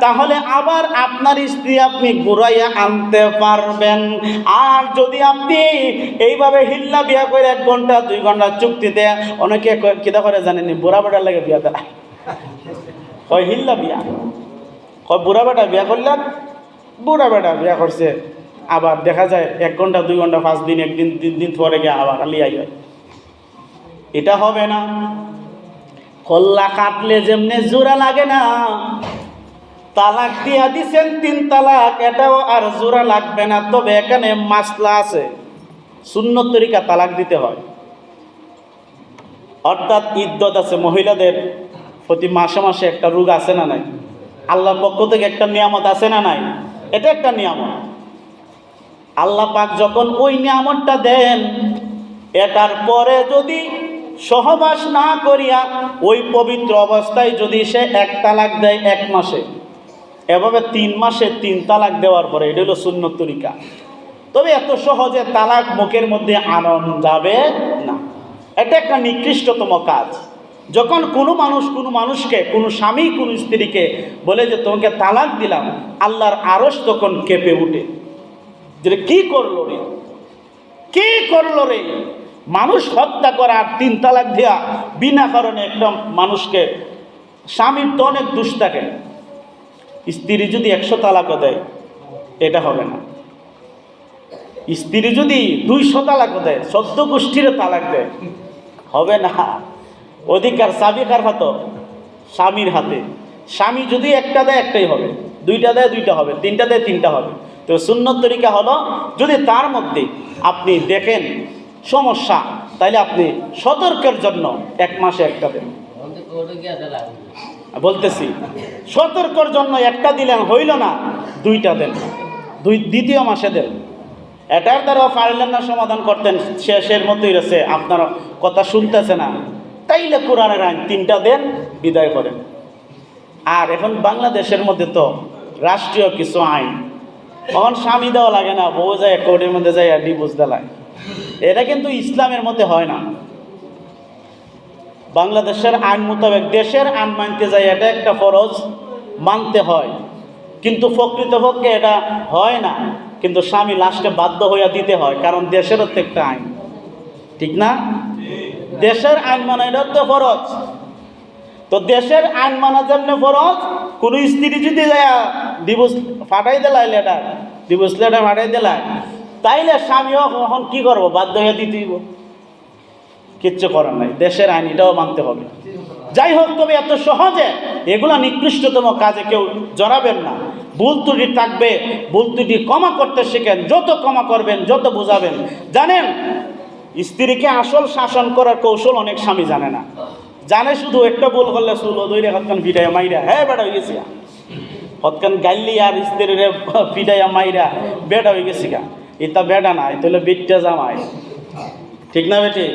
তাহলে আবার আপনার স্ত্রী আপনি ঘুরাইয়া আনতে পারবেন। আর যদি আপনি এইভাবে হিল্লা বিয়া করে এক ঘণ্টা, দুই ঘণ্টা চুক্তিতে অনেকে কিতা করে জানেনি বুড়া বেটার লাগে বিয়া দেয়। কয়, হিল্লা বিয়া? কয়, বুড়া বেটা বিয়া করলাম বুড়া বেটা বিয়া করছে। আবার দেখা যায় এক ঘণ্টা, দুই ঘণ্টা, পাঁচ দিন, একদিন, তিন দিন পরে গিয়ে আবার লিয়াই হয় এটা হবে না। কল্লা কাটলে যেমনি জোড়া লাগে না তালাক দিয়া দিছেন, তিন তালাক, এটাও আর জোড়া লাগবে না। তবে এখানে মাসলা আছে। শূন্য তরিকা তালাক দিতে হয়। অর্থাৎ ইদ্যত আছে, মহিলাদের প্রতি মাসে মাসে একটা রোগ আছে না নাই? আল্লাহর পক্ষ থেকে একটা নিয়ামত আছে না নাই? এটা একটা নিয়ামত। আল্লাহ পাক যখন ওই নিয়ামতটা দেন, এটার পরে যদি সহবাস না করিয়া ওই পবিত্র অবস্থায় যদি সে এক তালাক দেয় এক মাসে এভাবে তিন মাসে তিন তালাক দেওয়ার পরে এটা হলো শূন্য তরিকা। তবে এত সহজে তালাক মুখের মধ্যে আনন যাবে না। এটা একটা নিকৃষ্টতম কাজ। যখন কোনো মানুষ কোনো মানুষকে, কোনো স্বামী, কোনো স্ত্রীকে বলে যে, তোমাকে তালাক দিলাম, আল্লাহর আরস তখন কেঁপে উঠে। যে কি করল রে? কি করল রে? মানুষ হত্যা করা আর তিন তালাক দেওয়া বিনা কারণে একদম মানুষকে স্বামীর তো অনেক দুষ থাকে। স্ত্রী যদি একশো তালাকও দেয়, এটা হবে না। স্ত্রী যদি দুইশো তালাকও দেয় সদ্য গোষ্ঠীরও তালাক দেয়, হবে না। অধিকার চাবি কার হাত, স্বামীর হাতে। স্বামী যদি একটা দেয়, একটাই হবে। দুইটা দেয়, দুইটা হবে। তিনটা দেয়, তিনটা হবে। তো সুন্নত তরিকা হলো, যদি তার মধ্যে আপনি দেখেন সমস্যা, তাইলে আপনি সতর্কের জন্য এক মাসে একটা দেন। বলতেছি, সতর্কর জন্য একটা দিলেন হইল না, দুইটা দেন। দুই, দ্বিতীয় মাসে দেন। এটার দ্বারাও পারলেন না সমাধান করতেন, শেষের মতোই রয়েছে, আপনার কথা শুনতেছে না। তাইলে কোরআনের আইন তিনটা দেন, বিদায় করেন। আর এখন বাংলাদেশের মধ্যে তো রাষ্ট্রীয় কিছু আইন, তখন স্বামী দেওয়া লাগে না, বউ যায়, কোর্টের মধ্যে যায় ডিভোর্স দেলায় এটা কিন্তু ইসলামের মধ্যে হয় না। বাংলাদেশের আইন মোতাবেক দেশের আইন মানতে যায়, এটা একটা ফরজ মানতে হয়। কিন্তু প্রকৃতপক্ষে এটা হয় না। কিন্তু স্বামী লাস্টে বাধ্য হইয়া দিতে হয়, কারণ দেশেরও তো একটা আইন। ঠিক না? দেশের আইন মানা এটা তো ফরজ। তো দেশের আইন মানা যেমনি ফরজ, কোনো স্ত্রী যদি যায় ডিভোর্স ফাটাই দিলাই লেটার ডিভোর্স লেটার ফাটাই দিলাই তাইলে স্বামীও এখন কি করব? বাধ্য হইয়া দিতে কিচ্ছু করার নাই। দেশের আইন এটাও মানতে হবে। যাই হোক, তবে এত সহজে এগুলা নিকৃষ্টতম কাজে কেউ জড়াবেন না। ভুল ত্রুটি থাকবে, ভুল ত্রুটি ক্ষমা করতে শেখেন। যত ক্ষমা করবেন, যত বোঝাবেন। জানেন, স্ত্রীকে আসল শাসন করার কৌশল অনেক স্বামী জানে না। জানে শুধু একটা ভুল করলে শুলো দৈরে হতকান ফিটাইয়া মাইরা। হ্যাঁ বেটা, হয়ে গেছি হতকান গাইলি আর স্ত্রীরে ফিটাইয়া মাইরা। বেটা, হয়ে গেছি গা। এটা বেটা না, এটা হলো বিটটা জামাই। ঠিক না, বেটি?